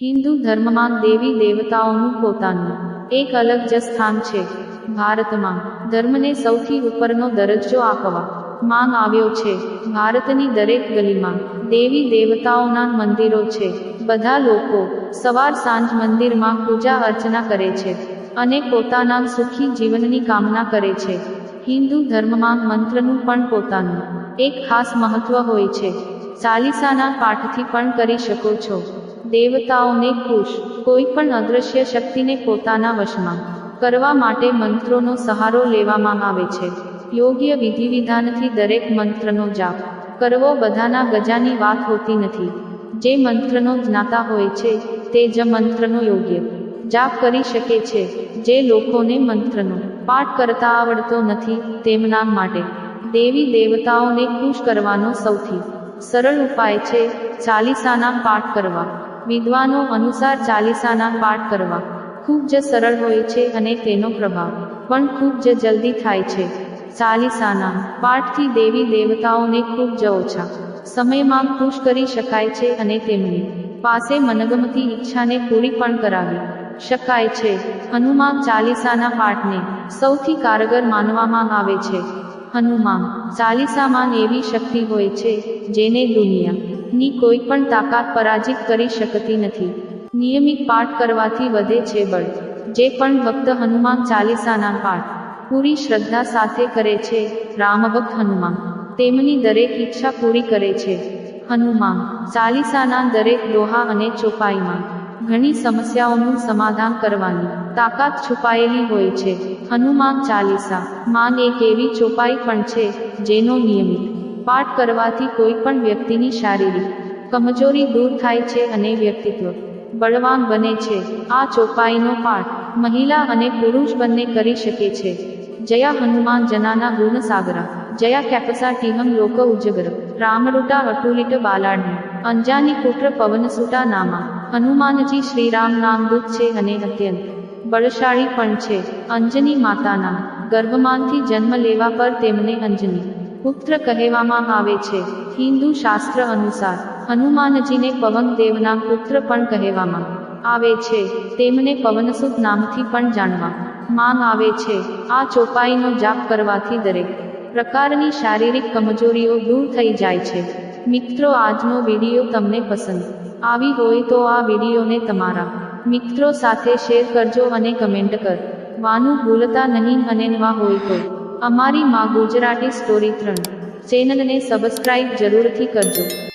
હિન્દુ ધર્મમાં દેવી દેવતાઓનું પોતાનું એક અલગ જ સ્થાન છે. ભારતમાં ધર્મને સૌથી ઉપરનો દરજ્જો આપવા માંગ આવ્યો છે. ભારતની દરેક ગલીમાં દેવી દેવતાઓના મંદિરો છે. બધા લોકો સવાર સાંજ મંદિરમાં પૂજા અર્ચના કરે છે અને પોતાના સુખી જીવનની કામના કરે છે. હિન્દુ ધર્મમાં મંત્રનું પણ પોતાનું એક ખાસ મહત્વ હોય છે. ચાલીસાના પાઠથી પણ કરી શકો છો. દેવતાઓને ખુશ, કોઈ પણ અદૃશ્ય શક્તિને પોતાના વશમાં કરવા માટે મંત્રોનો સહારો લેવામાં આવે છે. યોગ્ય વિધિ વિધાનથી દરેક મંત્રનો જાપ કરવો બધાના ગજાની વાત હોતી નથી. જે મંત્રનો જ્ઞાતા હોય છે, તે જ મંત્રનો યોગ્ય જાપ કરી શકે છે. જે લોકોને મંત્રનો પાઠ કરતા આવડતો નથી, તેમના માટે દેવી દેવતાઓને ખુશ કરવાનો સૌથી સરળ ઉપાય છે, ચાલીસાના પાઠ કરવા. વિદ્વાનો અનુસાર ચાલીસાના પાઠ કરવા. ખૂબ જ સરળ હોય છે અને તેનો પ્રભાવ. પણ ખૂબ જ જલ્દી થાય છે. ચાલીસાના પાઠથી દેવી દેવતાઓને ખૂબ જ ઓછા સમયમાં ખુશ કરી શકાય છે અને તેમની પાસે મનગમતી ઈચ્છાને પૂરી પણ કરાવી શકાય છે. હનુમાન ચાલીસાના પાઠને સૌથી કારગર માનવામાં આવે છે. હનુમાન ચાલીસામાં એવી શક્તિ હોય છે જેને દુનિયાની કોઈ પણ તાકાત પરાજિત કરી શકતી નથી. નિયમિત પાઠ કરવાથી વધે છે બળ. જે પણ ભક્ત હનુમાન ચાલીસાના પાઠ પૂરી શ્રદ્ધા સાથે કરે છે રામભક્ત હનુમાન. તેમની દરેક ઈચ્છા પૂરી કરે છે. હનુમાન, ચાલીસાના દરેક દોહા અને ચોપાઈમાં ઘણી સમસ્યાઓનું સમાધાન કરવાની તાકાત છુપાયેલી હોય છે. હનુમાન ચાલીસા, માન એક એવી ચોપાઈ પણ છે, જેનો નિયમિત પાઠ કરવાથી કોઈ પણ વ્યક્તિની શારીરિક કમજોરી દૂર થાય છે અને વ્યક્તિત્વ બળવાન બને છે. આ ચોપાઈનો પાઠ મહિલા અને પુરુષ બંને કરી શકે છે. જયા હનુમાન જનાના ગુણ સાગરા જયા કેપસા ટીહમ લોક ઉજગર, રામરૂટા અટુલિટ બાલાડની અંજાની પુત્ર પવનસુટા નામા, હનુમાનજી શ્રીરામ નામદૂત છે અને અત્યંત બળશાળી પણ છે. અંજની માતાના ગર્ભમાંથી જન્મ લેવા પર તેમને અંજની પુત્ર કહેવામાં આવે છે, હિન્દુ શાસ્ત્ર અનુસાર, હનુમાનજીને પવન દેવના પુત્ર પણ કહેવામાં આવે છે, તેમને પવનસુત નામથી પણ જાણવા માંગ આવે છે, આ ચોપાઈનો જાપ કરવાથી દરેક પ્રકારની શારીરિક કમજોરીઓ દૂર થઈ જાય છે. મિત્રો, આજનો વીડિયો તમને પસંદ આવી હોય તો આ વિડીયોને તમારા મિત્રો સાથે શેર કરજો અને કમેન્ટ કર. વાનું ભૂલતા નહીં અને નવા હોય તો અમારી માં ગુજરાતી સ્ટોરી ત્રણ. ચેનલને સબસ્ક્રાઇબ જરૂરથી કરજો.